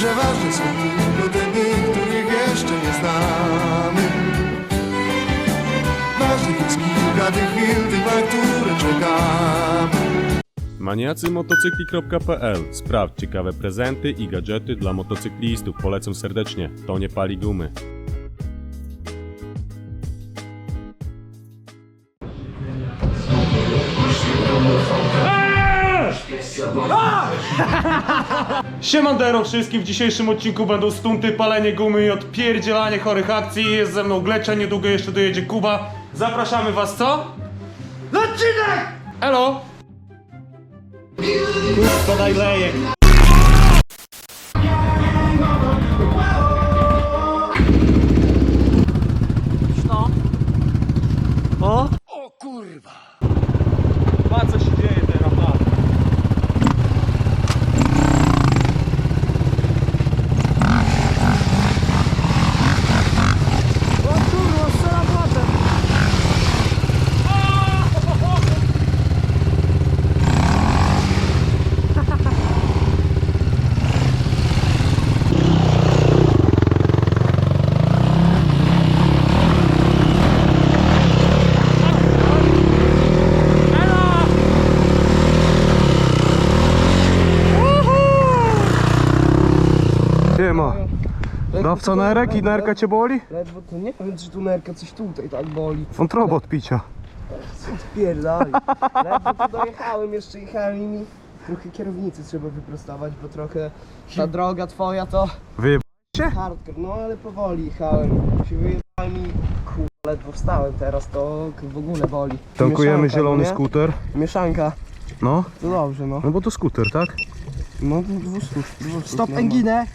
Przeważnie są tylko te dni, których jeszcze nie znamy Ważnych jest kilka tych chwil, tych, na które czekamy Maniacymotocykli.pl Sprawdź ciekawe prezenty i gadżety dla motocyklistów. Polecam serdecznie. To nie pali gumy. Siemandero wszystkim, w dzisiejszym odcinku będą stunty, palenie gumy i odpierdzielanie chorych akcji. Jest ze mną Glecza, niedługo jeszcze dojedzie Kuba. Zapraszamy was, co? Odcinek! Elo! Kurwa najlejek. O? O kurwa! Pa co się dzieje teraz, pa. Siema. Dawca nerek i nerka cię boli? Ledwo to nie wiem, czy tu nerka coś tutaj tak boli. Wątroba od picia. Co spierdali. Ledwo tu dojechałem, jeszcze jechałem i mi trochę kierownicy trzeba wyprostować, bo trochę ta droga twoja to Wyjeb... hardcore. No ale powoli jechałem. Się wyjechałem i kurwa, ledwo wstałem teraz, to w ogóle boli. Tankujemy Mieszanka, zielony no nie? skuter. Mieszanka. No, To dobrze, no. no bo to skuter, tak? No, dwustów. dwustów Stop no, enginę.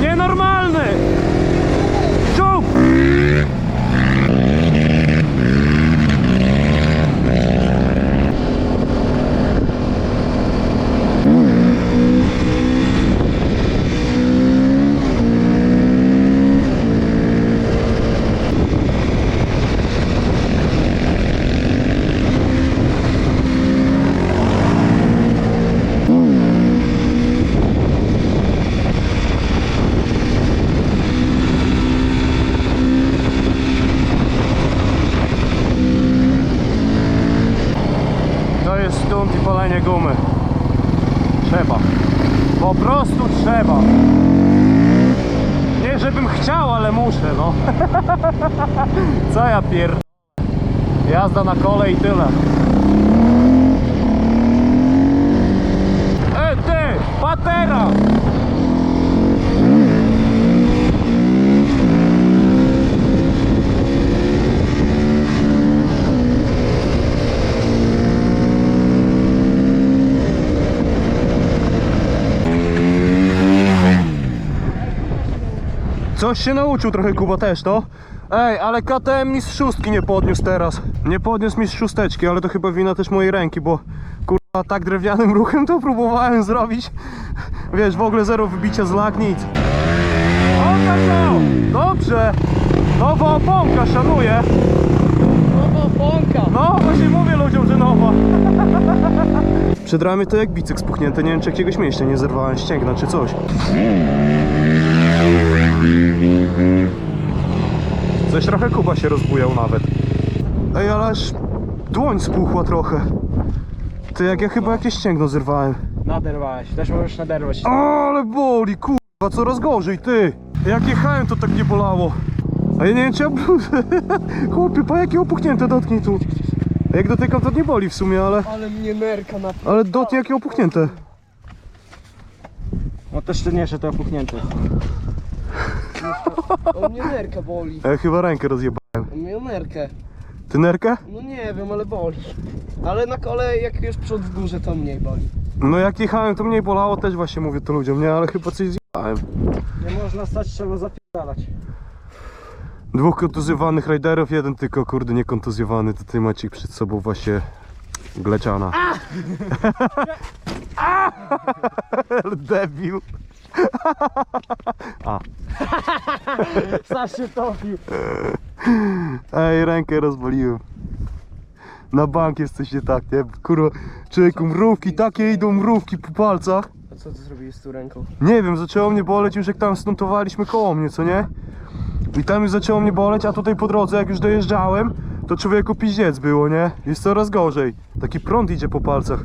Nienormalny! Ciup! To jest stunt i palenie gumy. Trzeba. Po prostu trzeba. Nie żebym chciał, ale muszę, no. Co pier... Jazda na kole i tyle. E ty! Patera! Coś się nauczył trochę Kuba też, to? Ej, ale KTM mi z szóstki nie podniósł teraz. Nie podniósł mi z szósteczki, ale to chyba wina też mojej ręki, bo kurwa tak drewnianym ruchem to próbowałem zrobić. Wiesz, w ogóle zero wybicia z lak, nic. Dobrze! Nowa oponka, szanuję. Nowa oponka. No, właśnie mówię ludziom, że nowa. Przed ramię to jak bicek spuchnięty, nie wiem czy jakiegoś mięśnia nie zerwałem, ścięgna czy coś. Coś trochę Kuba się rozbujał nawet. Ej, ale aż dłoń spuchła trochę. Ty, jak ja chyba jakieś ścięgno zerwałem. Naderwałeś, też możesz naderwać. O, ale boli, kurwa, coraz gorzej, ty. Jak jechałem, to tak nie bolało. A ja nie wiem, czy ja bluzę. Chłopie, pa jakie opuchnięte, dotknij tu. A Jak dotykam, to nie boli w sumie, ale... Ale mnie nerka na... Ale dotknij, jakie opuchnięte. No też ty nie, że to opuchnięty. Mnie nerka boli. Ja chyba rękę rozjebałem. O mnie nerkę. Ty nerkę? No nie wiem, ale boli. Ale na kole jak już przód w górze to mniej boli. No jak jechałem, to mniej bolało, też właśnie mówię to ludziom, nie? Ale chyba coś zjebałem. Nie można stać, trzeba zapierdalać. Dwóch kontuzjowanych riderów, jeden tylko, kurde, niekontuzjowany. Tutaj macie przed sobą właśnie Gleciana. Ale Debil. Staś się topił. Ej, rękę rozwaliłem. Na bank jest coś nie tak, nie? Kurwa, człowieku, mrówki, takie idą mrówki po palcach. A co ty zrobiłeś z tą ręką? Nie wiem, zaczęło mnie boleć już jak tam stuntowaliśmy koło mnie, co nie? I tam już zaczęło mnie boleć, a tutaj po drodze jak już dojeżdżałem, to człowieku piździec było, nie? Jest coraz gorzej. Taki prąd idzie po palcach.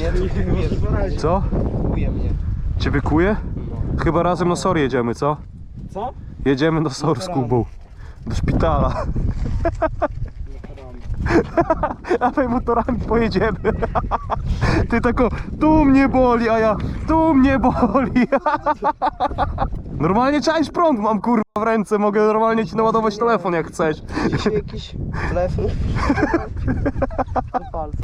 Nie, to kuje, Co? kuje mnie. Ciebie kuje? Chyba razem na SOR jedziemy, co? Co? Jedziemy do SOR z Kubą. Do szpitala. A my motorami pojedziemy. Ty tako, tu mnie boli, a ja, tu mnie boli. Normalnie czaisz prąd mam kurwa w ręce, mogę normalnie ci naładować telefon jak chcesz. Dzisiaj jakiś telefon. Do palca.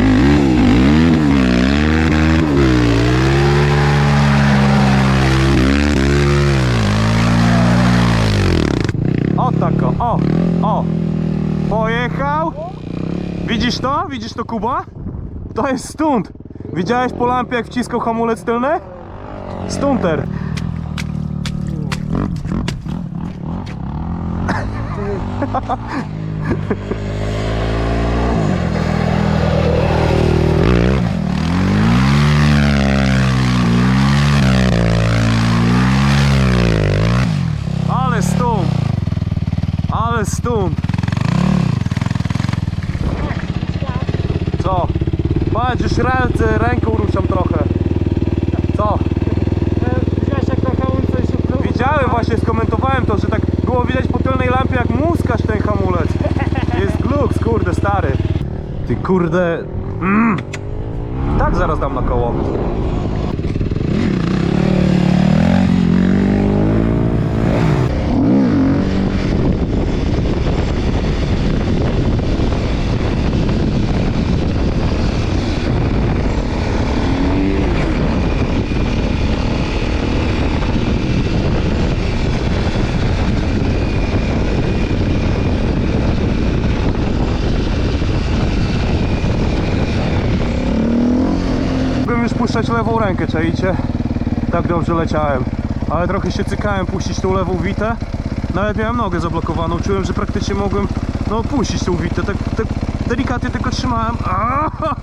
O tako, o, Pojechał. Widzisz to? Widzisz to Kuba? To jest stunt. Widziałeś po lampie jak wciskał hamulec tylny? Stunter. Ale stunt. Ale stunt. Co? Już ręce, ręką ruszam trochę. Co? Widziałeś jak na hamulce się? Widziałem właśnie, skomentowałem to, że tak było widać po tylnej lampie jak muskasz ten hamulec. Jest gluks, kurde, stary. Ty kurde... Mm. Tak zaraz dam na koło. Mógłbym już puszczać lewą rękę, czajcie? Tak dobrze leciałem. Ale trochę się cykałem puścić tą lewą witę. Nawet miałem nogę zablokowaną. Czułem, że praktycznie mogłem no, puścić tą witę. Tak, tak delikatnie tylko trzymałem. Aaaa!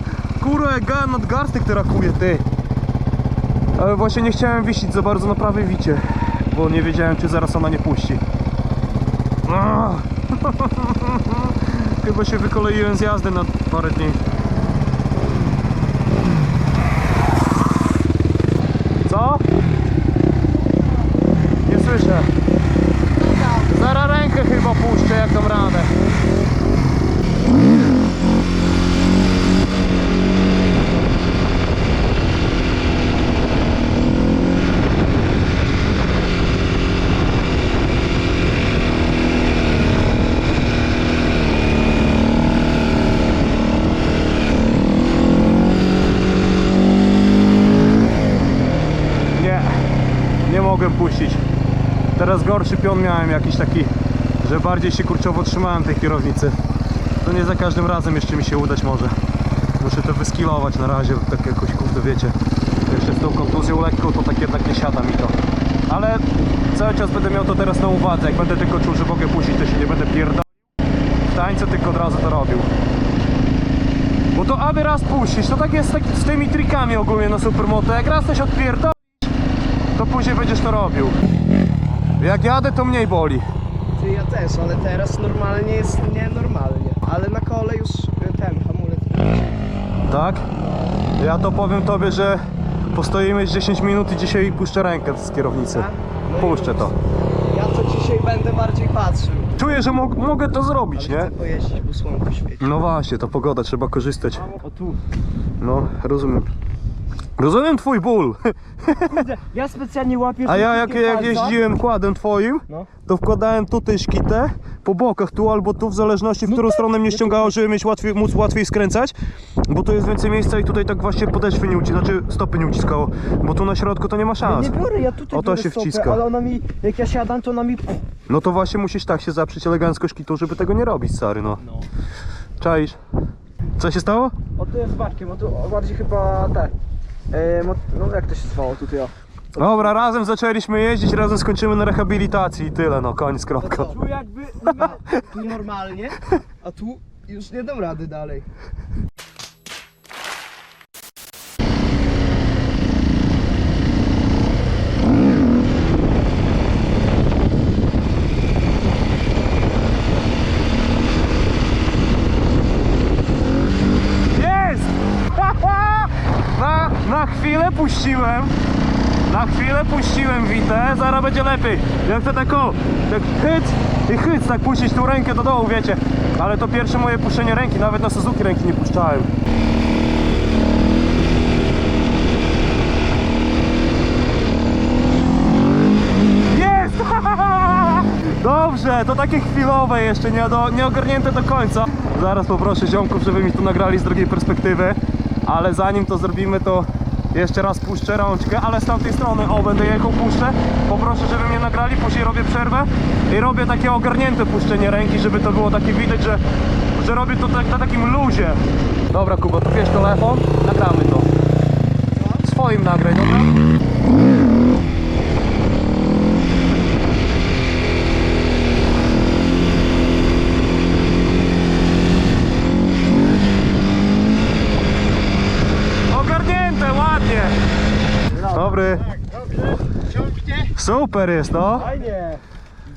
Kurwa, jak ga- nadgarstek teraz kuje, ty. Ale właśnie nie chciałem wisić za bardzo na prawej wicie. Bo nie wiedziałem, czy zaraz ona nie puści. Chyba się wykoleiłem z jazdy na parę dni. Co? Nie słyszę. Zara rękę chyba puszczę, jak dam radę. Nie, nie mogłem puścić. Teraz gorszy pion miałem jakiś taki, że bardziej się kurczowo trzymałem tej kierownicy. To nie za każdym razem jeszcze mi się udać może. Muszę to wyskilować na razie, tak jakoś kurde wiecie. Jeszcze z tą kontuzją lekką to tak jednak nie siada mi to. Ale cały czas będę miał to teraz na uwadze. Jak będę tylko czuł, że mogę puścić, to się nie będę pierdolił. W tańce tylko od razu to robił. Bo to aby raz puścić, to tak jest tak z tymi trikami ogólnie na supermoto. Jak raz coś odpierdolisz, to później będziesz to robił. Jak jadę, to mniej boli. Ty, ja też, ale teraz normalnie jest nienormalnie. Ale na kole już y, ten hamulec. Tak? Ja to powiem tobie, że postoimy 10 minut i dzisiaj puszczę rękę z kierownicy. Tak? No i Puszczę to. Ja to dzisiaj będę bardziej patrzył. Czuję, że mo- mogę to zrobić, Ale nie? chcę pojeździć, bo słonko świeci. No właśnie, to pogoda, trzeba korzystać. O tu. No, rozumiem. Rozumiem twój ból. Kurde, ja specjalnie łapię A ja jak, jak palca. jeździłem kładem twoim, No. to wkładałem tutaj szkitę po bokach, tu albo tu, w zależności w którą stronę mnie ściągało, żeby mieć łatwiej, móc łatwiej skręcać, bo tu jest więcej miejsca i tutaj tak właśnie podeszwy nie uciskało, znaczy stopy nie uciskało, bo tu na środku to nie ma szans. nie biorę, ja tutaj O, to biorę się stopę, wciska. Ale ona mi, jak ja siadam, to ona mi... No to właśnie musisz tak się zaprzeć elegancko szkitą, żeby tego nie robić, stary, no. Czaisz? Co się stało? O tu jest z Bartkiem, o tu o, bardziej chyba te. E, mo- no jak to się zwało tutaj o. Dobra, razem zaczęliśmy jeździć, razem skończymy na rehabilitacji i tyle, no koniec, kropka. Tu jakby tu normalnie, a tu już nie dam rady dalej. Jest! Na, chwilę puściłem. Na chwilę puściłem witę, zaraz będzie lepiej. Jak to tak o, tak hyc i hyc, tak puścić tą rękę do dołu, wiecie. Ale to pierwsze moje puszczenie ręki, nawet na Suzuki ręki nie puszczałem. Jest! Dobrze, to takie chwilowe jeszcze, nie, do, nie ogarnięte do końca. Zaraz poproszę ziomków, żeby mi to nagrali z drugiej perspektywy. Ale zanim to zrobimy, to jeszcze raz puszczę rączkę, ale z tamtej strony, o, będę jechał, puszczę. Poproszę, żeby mnie nagrali, później robię przerwę i robię takie ogarnięte puszczenie ręki, żeby to było takie widać, że, że robię to tak, na takim luzie. Dobra, Kuba, to bierz telefon, nagramy to. Swoim nagraj, dobra? Ogarnięte, ładnie. Dobry. Super jest, no. Fajnie.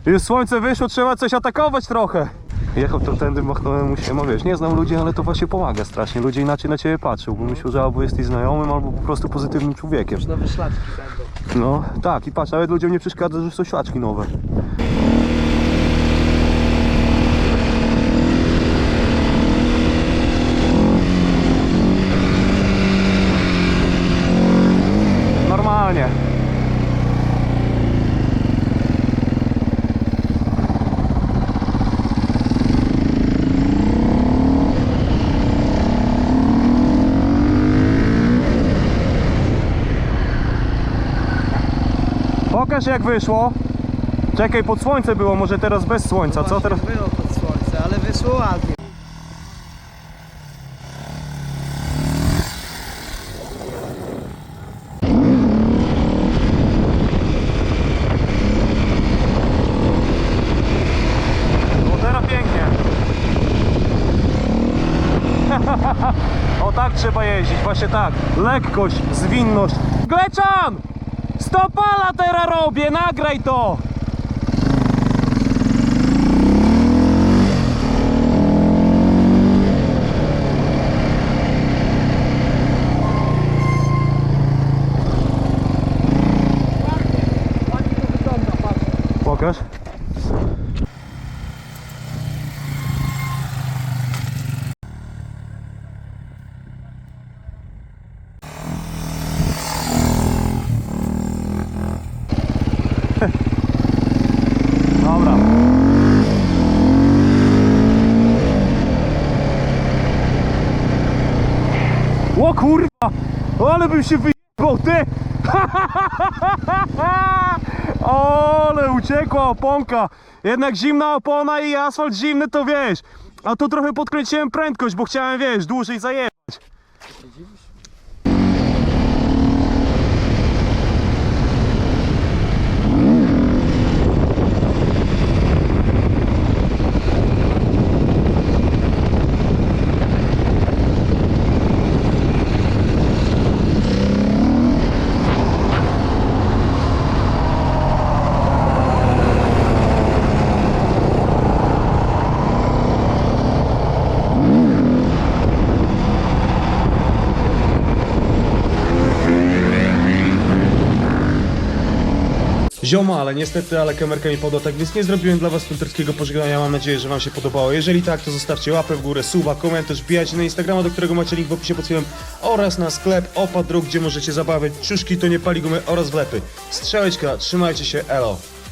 Już słońce wyszło, trzeba coś atakować trochę. Jechał to tędy, machnąłem mu się, no wiesz, nie znam ludzi, ale to właśnie pomaga strasznie. Ludzie inaczej na ciebie patrzą, bo myślą, że albo jesteś znajomym, albo po prostu pozytywnym człowiekiem. Nowe szlaczki będą. No, tak, i patrz, nawet ludziom nie przeszkadza, że są świaczki nowe. Normalnie. Pokaż jak wyszło. Czekaj, pod słońce było, może teraz bez słońca, co teraz? Było pod słońce, ale wyszło ładnie. No teraz pięknie. o tak trzeba jeździć, właśnie tak. Lekkość, zwinność. Gleczan! Stopala teraz robię, nagraj to! Pokaż. Dobra. O kurwa! Ale bym się wyjebał, ty! Ale uciekła oponka. Jednak zimna opona i asfalt zimny to wiesz. A tu trochę podkręciłem prędkość, bo chciałem wiesz, dłużej zajechać. Ziomo, ale niestety, ale kamerka mi podła, tak więc nie zrobiłem dla was sprinterskiego pożegnania. Mam nadzieję, że wam się podobało. Jeżeli tak, to zostawcie łapę w górę, suba, komentarz, wbijajcie na Instagrama, do którego macie link w opisie pod filmem oraz na sklep Opa Druk, gdzie możecie zabawiać ciuszki, to nie pali gumy oraz wlepy. Strzałeczka, trzymajcie się, elo.